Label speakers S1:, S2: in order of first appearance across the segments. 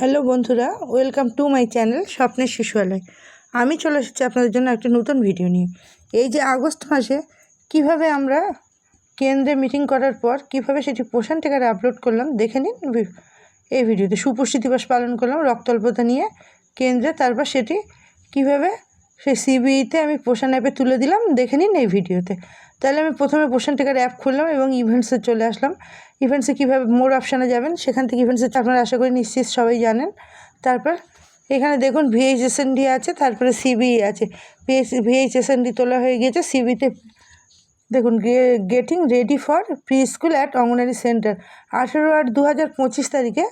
S1: Hello বন্ধুরা, welcome to my channel স্বপ্নের শিশুয়ালয়। আমি চলে এসেছি আপনাদের জন্য একটা নতুন ভিডিও নিয়ে। এই যে আগস্ট মাসে কীভাবে আমরা কেন্দ্রে মিটিং করার পর কীভাবে সেটি পোষণ টেকারে আপলোড করলাম, দেখে নিন এই ভিডিওতে। সুপুষ্টি দিবস পালন করলাম রক্তল্পতা নিয়ে কেন্দ্রে, তারপর সেটি কীভাবে সেই সিবিইতে আমি পোষণ অ্যাপে তুলে দিলাম, দেখে নিন এই ভিডিওতে। তাহলে আমি প্রথমে পোষণ টিকার অ্যাপ খুললাম এবং ইভেন্টসে চলে আসলাম। ইভেন্টসে কীভাবে মোর অপশানে যাবেন, সেখান থেকে ইভেন্টসে আপনারা আশা করি নিশ্চিত সবাই জানেন। তারপর এখানে দেখুন ভিএইচএসএনডি আছে, তারপরে সিবিই আছে। ভিএইচ ভিএইচএসএনডি তোলা হয়ে গিয়েছে সিবিতে দেখুন getting ready for preschool at anganwadi centre আঠেরো আট দু হাজার পঁচিশ তারিখে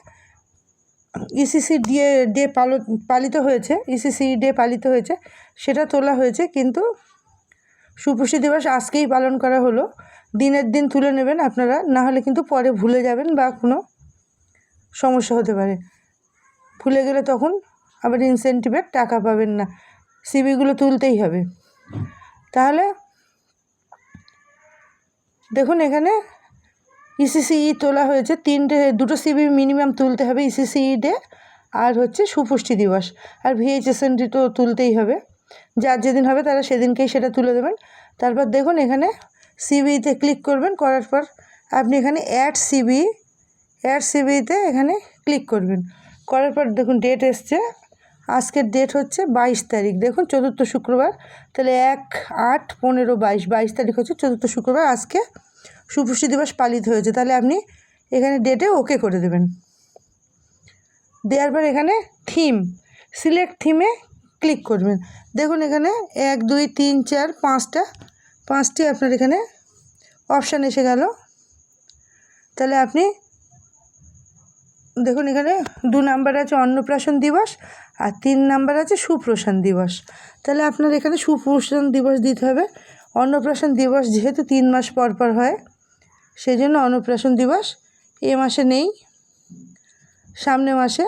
S1: ইসিসি ডে ডে পালো, পালিত হয়েছে ইসিসি ডে পালিত হয়েছে, সেটা তোলা হয়েছে, কিন্তু সুপুষ্টি দিবস আজকেই পালন করা হলো। দিনের দিন তুলে নেবেন আপনারা, না হলে কিন্তু পরে ভুলে যাবেন বা কোনো সমস্যা হতে পারে। ভুলে গেলে তখন আবার ইনসেন্টিভের টাকা পাবেন না। সিবিগুলো তুলতেই হবে। তাহলে দেখুন এখানে ইসিসিই তোলা হয়েছে তিনটে, দুটো সিবি মিনিমাম তুলতে হবে ইসিসিই ডে আর হচ্ছে সুপুষ্টি দিবস। আর ভিএইচএসএনডি তো তুলতেই হবে। যার যেদিন হবে তারা সেদিনকেই সেটা তুলে দেবেন। তারপর দেখুন এখানে সিবিতে ক্লিক করবেন, করার পর আপনি এখানে অ্যাড সিবি অ্যাড সিবিতে এখানে ক্লিক করবেন। করার পর দেখুন ডেট এসছে। আজকের ডেট হচ্ছে বাইশ তারিখ। দেখুন চতুর্থ শুক্রবার। তাহলে এক আট পনেরো বাইশ বাইশ তারিখ হচ্ছে চতুর্থ শুক্রবার। আজকে সুপুষ্টি দিবস পালিত হয়েছে, তাহলে আপনি এখানে ডেটে ওকে করে দেবেন। দেওয়ার পর এখানে থিম সিলেক্ট থিমে ক্লিক করবেন। দেখুন এখানে এক, দুই, তিন, চার, পাঁচটা, পাঁচটি আপনার এখানে অপশান এসে গেল। তাহলে আপনি দেখুন এখানে দু নাম্বার আছে অন্নপ্রাশন দিবস আর তিন নাম্বার আছে সুপ্রসান দিবস। তাহলে আপনার এখানে সুপ্রসান দিবস দিতে হবে। অন্নপ্রাশন দিবস যেহেতু তিন মাস পর পর হয় সেই জন্য অন্নপ্রাশন দিবস। এ মাসে নেই। সামনে মাসে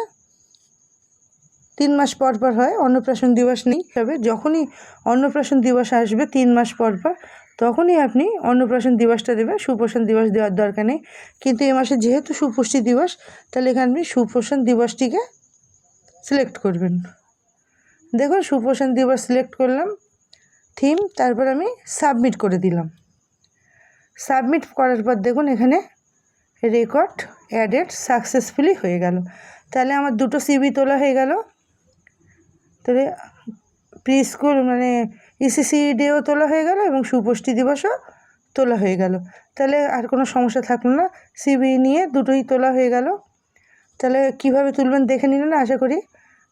S1: তিন মাস পর পর হয়, অন্নপ্রাশন দিবস নেই। তবে যখনই অন্নপ্রাশন দিবস আসবে, তিন মাস পর পর, তখনই আপনি অন্নপ্রাশন দিবসটা দেবেন। সুপোষণ দিবস দেওয়ার দরকার নেই। কিন্তু এ মাসে যেহেতু সুপুষ্টি দিবস, তাহলে এখানে আপনি সুপোষণ দিবসটিকে সিলেক্ট করবেন। দেখুন সুপোষণ দিবস সিলেক্ট করলাম থিম তারপর আমি সাবমিট করে দিলাম। সাবমিট করার পর দেখুন এখানে রেকর্ড অ্যাডেড সাকসেসফুলি হয়ে গেল। তাহলে আমার দুটো সিবি তোলা হয়ে গেল। তাহলে প্রি স্কুল মানে ইসিসি ডেও তোলা হয়ে গেল এবং সুপুষ্টি দিবসও তোলা হয়ে গেল। তাহলে আর কোনো সমস্যা থাকল না। সিবি নিয়ে দুটোই তোলা হয়ে গেল। তাহলে কীভাবে তুলবেন দেখে নিলেন আশা করি।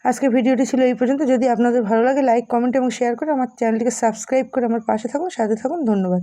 S1: আজকে ভিডিওটি ছিল এই পর্যন্ত। যদি আপনাদের ভালো লাগে লাইক কমেন্ট এবং শেয়ার করে আমার চ্যানেলটিকে সাবস্ক্রাইব করে আমার পাশে থাকুন, সাথে থাকুন। ধন্যবাদ।